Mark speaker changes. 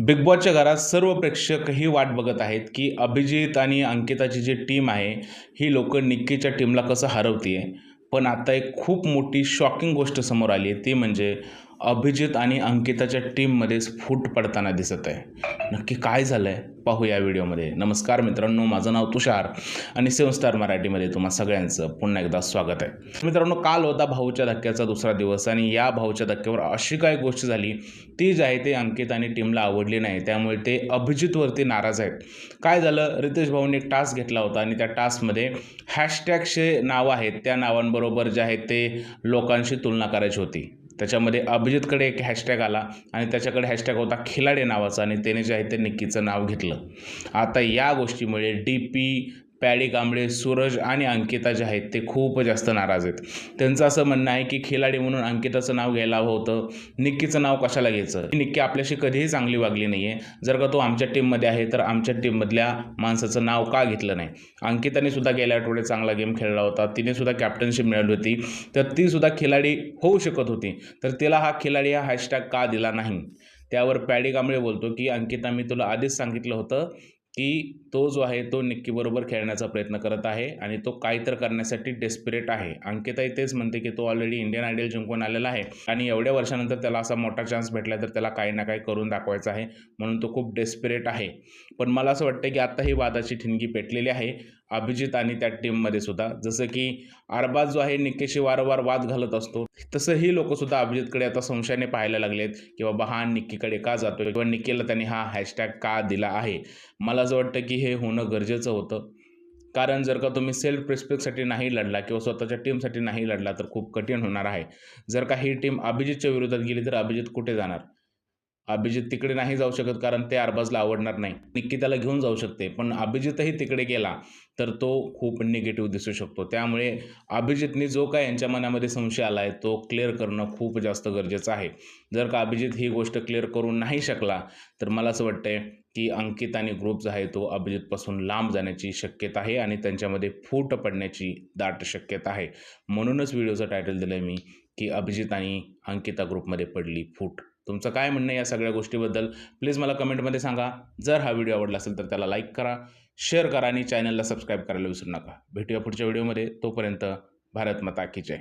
Speaker 1: Big बॉसच्या घरात सर्व प्रेक्षक ही वाट बघत आहेत की अभिजित आणि अंकिताची जी टीम आहे ही लोक निक्कीच्या टीमला कसं हरवतीये. पण आता एक खूप मोठी शॉकिंग गोष्ट समोर आली आहे ती म्हणजे अभिजित आणि अंकिताच्या टीममध्ये स्फूट पडताना दिसत आहे. नक्की काय झालं आहे पाहू या व्हिडिओमध्ये. नमस्कार मित्रांनो माझं नाव तुषार आणि सेवन स्टार मराठीमध्ये तुम्हा सगळ्यांचं पुन्हा एकदा स्वागत आहे. मित्रांनो काल होता भाऊच्या धक्क्याचा दुसरा दिवस आणि या भाऊच्या धक्क्यावर अशी काय गोष्ट झाली? ती जी आहे ते अंकित आणि टीमला आवडली नाही. त्यामुळे ते अभिजितवरती नाराज आहेत. काय झालं? रितेश भाऊने एक टास्क घेतला होता आणि त्या टास्कमध्ये हॅशटॅगचे नावं आहेत. त्या नावांबरोबर जे आहेत ते लोकांशी तुलना करायची होती. त्याच्यामध्ये अभिजितकडे एक हॅशटॅग आला आणि त्याच्याकडे हॅशटॅग होता खिलाडी नावाचा आणि त्याने जे आहे ते निक्कीचं नाव घेतलं. आता या गोष्टीमुळे डी पी पॅडी कांबळे सूरज आणि अंकिता जे आहेत ते खूप जास्त नाराज आहेत. त्यांचं असं म्हणणं आहे की खिलाडी म्हणून अंकिताचं नाव घ्यायला हवं होतं. निक्कीचं नाव कशाला घ्यायचं? निक्की आपल्याशी कधीही चांगली वागली नाही आहे जर का तो आमच्या टीममध्ये आहे तर आमच्या टीममधल्या माणसाचं नाव का घेतलं नाही? अंकिताने सुद्धा गेल्या आठवड्यात चांगला गेम खेळला होता. तिने सुद्धा कॅप्टनशिप मिळवली होती. तर ती सुद्धा खिलाडी होऊ शकत होती. तर तिला हा खिलाडी हा हॅशटॅग का दिला नाही? त्यावर पॅडी कांबळे बोलतो की अंकिता मी तुला आधीच सांगितलं होतं की तो जो आहे तो निक्कीबरोबर खेळण्याचा प्रयत्न करत आहे आणि तो काहीतर करण्यासाठी डेस्पिरेट आहे. अंकिताही तेच म्हणते की तो ऑलरेडी इंडियन आयडल जिंकून आलेला आहे आणि एवढ्या वर्षानंतर त्याला असा मोठा चान्स भेटला तर त्याला काही ना काही करून दाखवायचा आहे. म्हणून तो खूप डेस्पिरेट आहे. पण मला असं वाटतं की आत्ता ही वादाची ठिणगी पेटलेली आहे. अभिजित आणि त्या टीममध्ये सुद्धा. जसं की अरबाज जो आहे निकेशी वारंवार वाद घालत असतो. तसं ही लोकंसुद्धा अभिजितकडे आता संशयाने पाहायला लागलेत की बाबा हा निक्कीकडे का जातो किंवा निक्कीला त्यांनी हा हॅशटॅग का दिला आहे? मला असं वाटतं की हे होणं गरजेचं होतं. कारण जर का तुम्ही सेल्फ रिस्पेक्टसाठी नाही लढला किंवा स्वतःच्या टीमसाठी नाही लढला तर खूप कठीण होणार आहे. जर का ही टीम अभिजितच्या विरोधात गेली तर अभिजित कुठे जाणार? अभिजित तिकडे नाही जाऊ शकत कारण ते अरबाजला आवडणार नाही. निक्की त्याला घेऊन जाऊ शकते पण अभिजितही तिकडे गेला तर तो खूप निगेटिव्ह दिसू शकतो. त्यामुळे अभिजितने जो काय यांच्या मनामध्ये संशय आला आहे तो क्लिअर करणं खूप जास्त गरजेचं आहे. जर का अभिजित ही गोष्ट क्लिअर करू नाही शकला तर मला असं वाटतंय की अंकित आणि ग्रुप जो आहे तो अभिजितपासून लांब जाण्याची शक्यता आहे आणि त्यांच्यामध्ये फूट पडण्याची दाट शक्यता आहे. म्हणूनच व्हिडिओचं टायटल दिलं आहे मी की अभिजित आणि अंकिता ग्रुपमध्ये पडली फूट. तुमचं काय म्हणणं आहे या सगळ्या गोष्टीबद्दल? प्लीज मला कमेंटमध्ये सांगा. जर हा व्हिडिओ आवडला असेल तर त्याला लाईक करा शेअर करा आणि चॅनलला सबस्क्राईब करायला विसरू नका. भेटूया पुढच्या व्हिडिओमध्ये. तोपर्यंत भारत माता की जय.